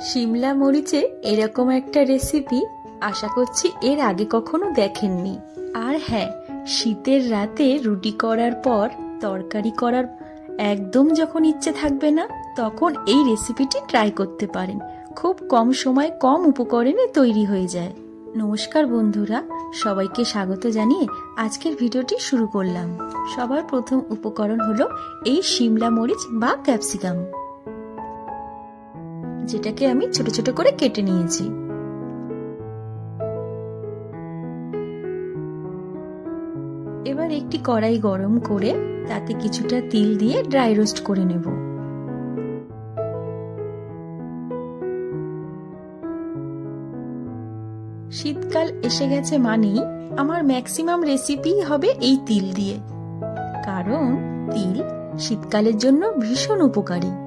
শিমলা মরিচে এরকম একটা রেসিপি আশা করছি এর আগে কখনো দেখেননি। আর হ্যাঁ শীতের রাতে রুটি করার পর, তরকারি করার একদম যখন ইচ্ছে থাকবে না, তখন এই রেসিপিটি ট্রাই করতে পারেন। খুব কম সময় কম উপকরণে তৈরি হয়ে যায়। নমস্কার বন্ধুরা, সবাইকে স্বাগত জানিয়ে আজকের ভিডিওটি শুরু করলাম। সবার প্রথম উপকরণ হলো এই শিমলা মরিচ বা ক্যাপসিকাম। যেটাকে আমি ছোট ছোট করে কেটে নিয়েছি। এবার একটি কড়াই গরম করে তাতে কিছুটা তিল দিয়ে ড্রাই রোস্ট করে নেব। শীতকাল এসে গেছে মানেই আমার ম্যাক্সিমাম রেসিপি হবে এই তিল দিয়ে। কারণ তিল শীতকালের জন্য ভীষণ উপকারী।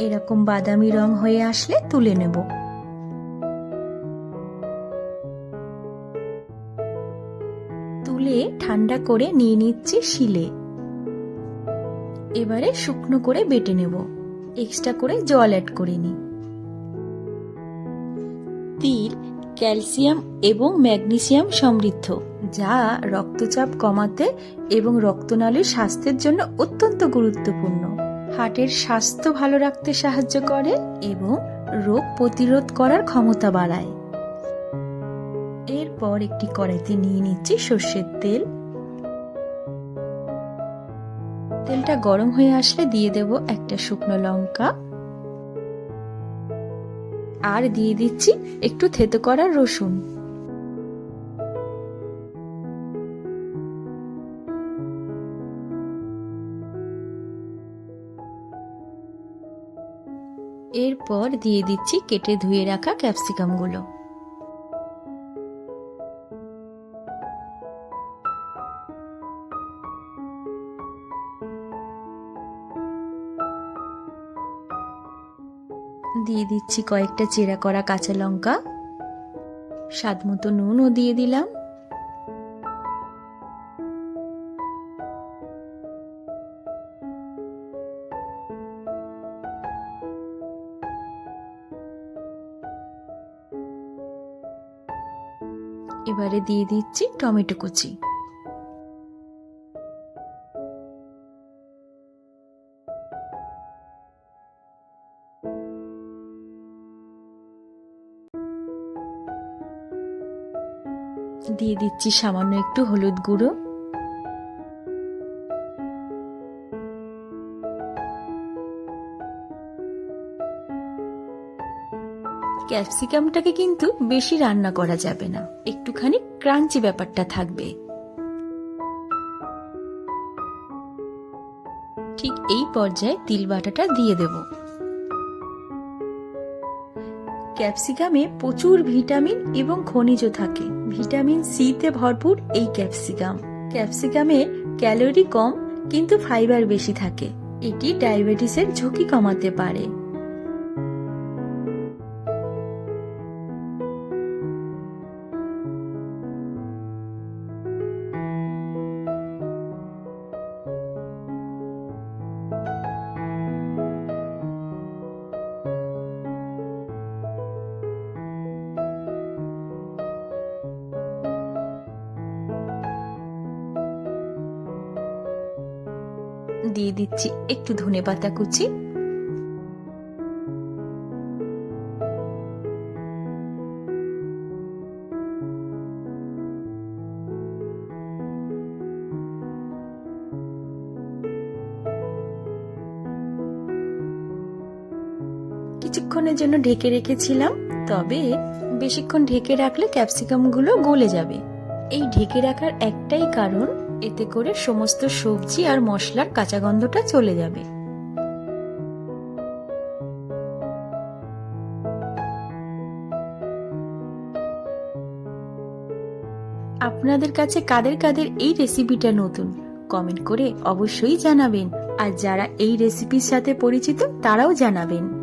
এরকম বাদামি রং হয়ে আসলে তুলে নেব। তুলে ঠান্ডা করে নিয়ে নিচ্ছি শিলে। এবারে শুকনো করে বেটে নেব। এক্সট্রা করে জল অ্যাড করে নিই। তিল, ক্যালসিয়াম এবং ম্যাগনেসিয়াম সমৃদ্ধ, যা রক্তচাপ কমাতে এবং রক্তনালীর স্বাস্থ্যের জন্য অত্যন্ত গুরুত্বপূর্ণ। হার্টের স্বাস্থ্য ভালো রাখতে সাহায্য করে এবং রোগ প্রতিরোধ করার ক্ষমতা বাড়ায়। এরপর একটি কড়াইতে নিয়ে নিচ্ছি সর্ষের তেল। তেলটা গরম হয়ে আসলে দিয়ে দেব একটা শুকনো লঙ্কা। আর দিয়ে দিচ্ছি একটু থেতো করা রসুন। এরপর দিয়ে দিচ্ছি কেটে ধুয়ে রাখা ক্যাপসিকামগুলো। দিয়ে দিচ্ছি কয়েকটা চেরা করা কাঁচা লঙ্কা। স্বাদ মতো নুনও দিয়ে দিলাম। এবারে দিয়ে দিচ্ছি টমেটো কুচি। দিয়ে দিচ্ছি সামান্য একটু হলুদ গুঁড়ো। ক্যাপসিকামটাকে কিন্তু বেশি রান্না করা যাবে না। একটুখানি ক্রাঞ্চি ব্যাপারটা থাকবে। ঠিক এই পর্যায়ে তিল বাটাটা দিয়ে দেব। ক্যাপসিকামে প্রচুর ভিটামিন এবং খনিজ থাকে। ভিটামিন সি তে ভরপুর এই ক্যাপসিকাম। ক্যাপসিকামে ক্যালোরি কম, কিন্তু ফাইবার বেশি থাকে। এটি ডায়াবেটিসের ঝুঁকি কমাতে পারে। দিয়ে দিচ্ছি একটু ধনে পাতা কুচি। কিছুক্ষণের জন্য ঢেকে রেখেছিলাম, তবে বেশিক্ষণ ঢেকে রাখলে ক্যাপসিকামগুলো গলে যাবে। এই ঢেকে রাখার একটাই কারণ এতে করে সমস্ত সবজি আর মশলার কাঁচা গন্ধটা চলে যাবে। আপনাদের কাছে কাদের কাদের এই রেসিপিটা নতুন কমেন্ট করে অবশ্যই জানাবেন। আর যারা এই রেসিপির সাথে পরিচিত, তারাও জানাবেন।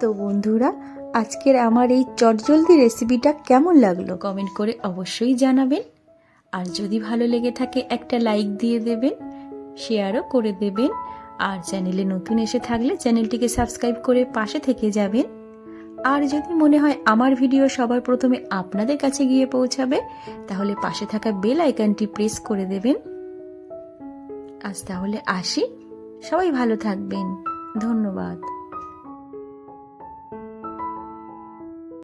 তো বন্ধুরা, আজকের আমার এই চটজলদি রেসিপিটা কেমন লাগল? কমেন্ট করে অবশ্যই জানাবেন। আর যদি ভালো লেগে থাকে, একটা লাইক দিয়ে দেবেন শেয়ারও করে দেবেন। আর চ্যানেলে নতুন এসে থাকলে চ্যানেলটিকে সাবস্ক্রাইব করে পাশে থেকে যাবেন। আর যদি মনে হয় আমার ভিডিও সবার প্রথমে আপনাদের কাছে গিয়ে পৌঁছাবে, তাহলে পাশে থাকা বেল আইকনটি প্রেস করে দেবেন। আজ তাহলে আসি। সবাই ভালো থাকবেন। ধন্যবাদ।